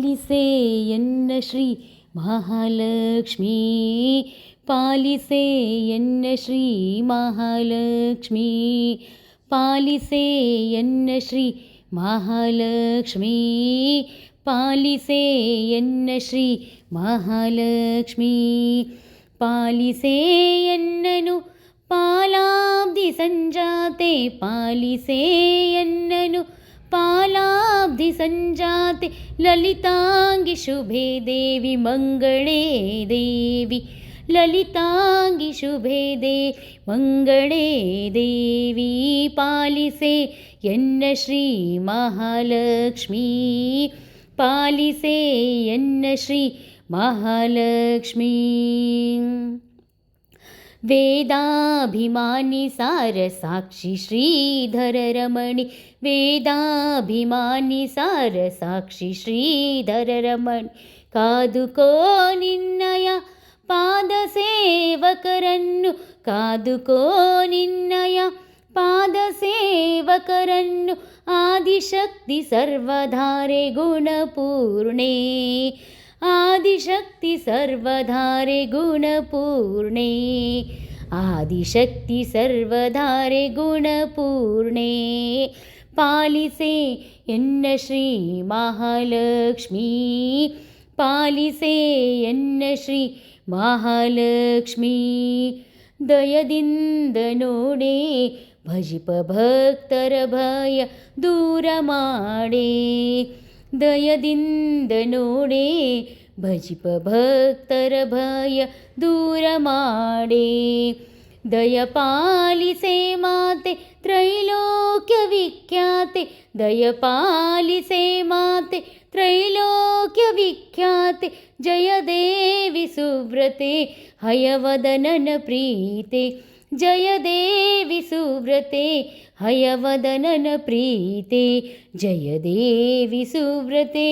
பாலிசே என்ன ஸ்ரீ மகாலட்சுமி பாலிசே என்ன ஸ்ரீ மகாலட்சுமி பாலிசே என்ன ஸ்ரீ மகாலட்சுமி பாலிசே என்ன ஸ்ரீ மகாலட்சுமி பாலிசே என்னನು பாலாப்தி சஞ்சாத்தே? பாலிசே என்னನು पालाब्धिसञ्जाते ललिताङ्गि शुभे देवि मङ्गले देवि। ललिताङ्गी शुभे देवि मङ्गणे देवि। पालिसे यन्न श्रीमहालक्ष्मी पालिसे यन्न श्रीमहालक्ष्मी वेदाभिमानि सारसाक्षि श्रीधररमणि। वेदाभिमानि सारसाक्षि श्रीधररमणि। कादुको निन्नय पादसेवकरन्नु। कादुको निन्नय पादसेवकरन्नु। आदिशक्ति सर्वधारे गुणपूर्णे। आदिशक्ति सर्वधारे गुणपूर्णे। आदिशक्ति सर्वधारे गुणपूर्णे। पालिसे यन्न श्री महालक्ष्मी। पालिसे यन्न श्री महालक्ष्मी। दयदिन्दनोडे भजिप भक्तर भय दूरमाडे। ದಯದಿಂದ ನೋಡೆ ಭಜಿಪ ಭಕ್ತರ ಭಯ ದೂರ ಮಾಡೆ ದಯದಿಂದ ನೋಡೆ ಭಜಿಪ ಭಕ್ತರ ಭಯ ದೂರ ಮಾಡೆ ದಯ ಪಾಲಿಸೆ ಮಾತೆ ತ್ರೈಲೋಕ್ಯ ವಿಖ್ಯಾತೆ ದಯ ಪಾಲಿಸೆ ಮಾತೆ ತ್ರೈಲೋಕ್ಯ ವಿಖ್ಯಾತೆ ಜಯ ದೇವಿ ಸುವ್ರತೆ ಹಯವದನನ ಪ್ರೀತೆ जय देवि सुव्रते हयवदनन प्रीते जय देवि सुव्रते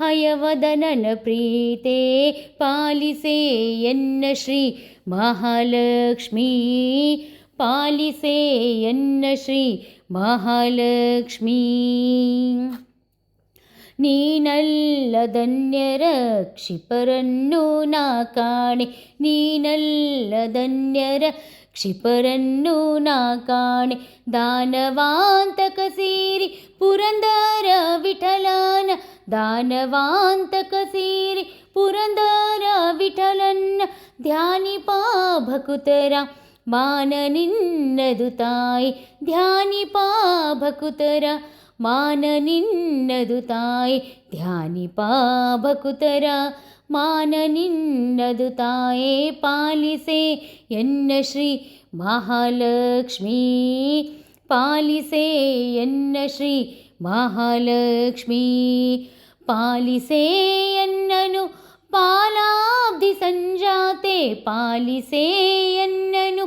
हयवदनन प्रीते पालिसे यन्न श्री महालक्ष्मी पालिसे यन्न श्री महालक्ष्मी ನೀನಲ್ಲ ಧನ್ಯರ ಕ್ಷಿಪರನ್ನು ನಾ ಕಾಣೆ ನೀನಲ್ಲ ಧನ್ಯರ क्षिपरन्नु नाकाणि दानवान्तकसिरि पुरन्दर विठलन् दानवान्तकसिरि पुरन्दर विठलन् ध्यानि पा भकुतरा माननिन्नदु ताय ध्यानिपा भकुतरा माननि ध्यानिपा भकुतरा ಮಾನ ನಿನ್ನದು ತಾಯೇ ಪಾಲಿಸೆ ಎನ್ನ ಶ್ರೀ ಮಹಾಲಕ್ಷ್ಮೀ ಪಾಲಿಸೆ ಎನ್ನ ಶ್ರೀ ಮಹಾಲಕ್ಷ್ಮೀ ಪಾಲಿಸೆ ಎನ್ನನು ಪಾಲಾಬ್ಧಿ ಸಂಜಾತೆ ಪಾಲಿಸೆ ಎನ್ನನು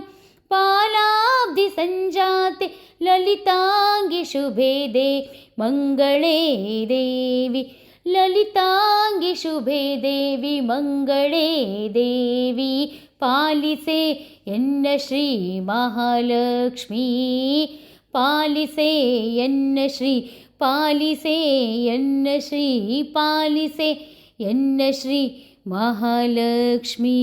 ಪಾಲಾಬ್ಧಿ ಸಂಜಾತೆ ಲಲಿತಾಂಗಿ ಶುಭೆ ದೇ ಮಂಗಳೇ ದೇವಿ ललिताङ्गि शुभे देवि मङ्गळे देवि पालिसे यन्न श्री महालक्ष्मी पालिसे यन्न श्री पालिसे यन्न श्री पालिसे यन्न श्री महालक्ष्मी।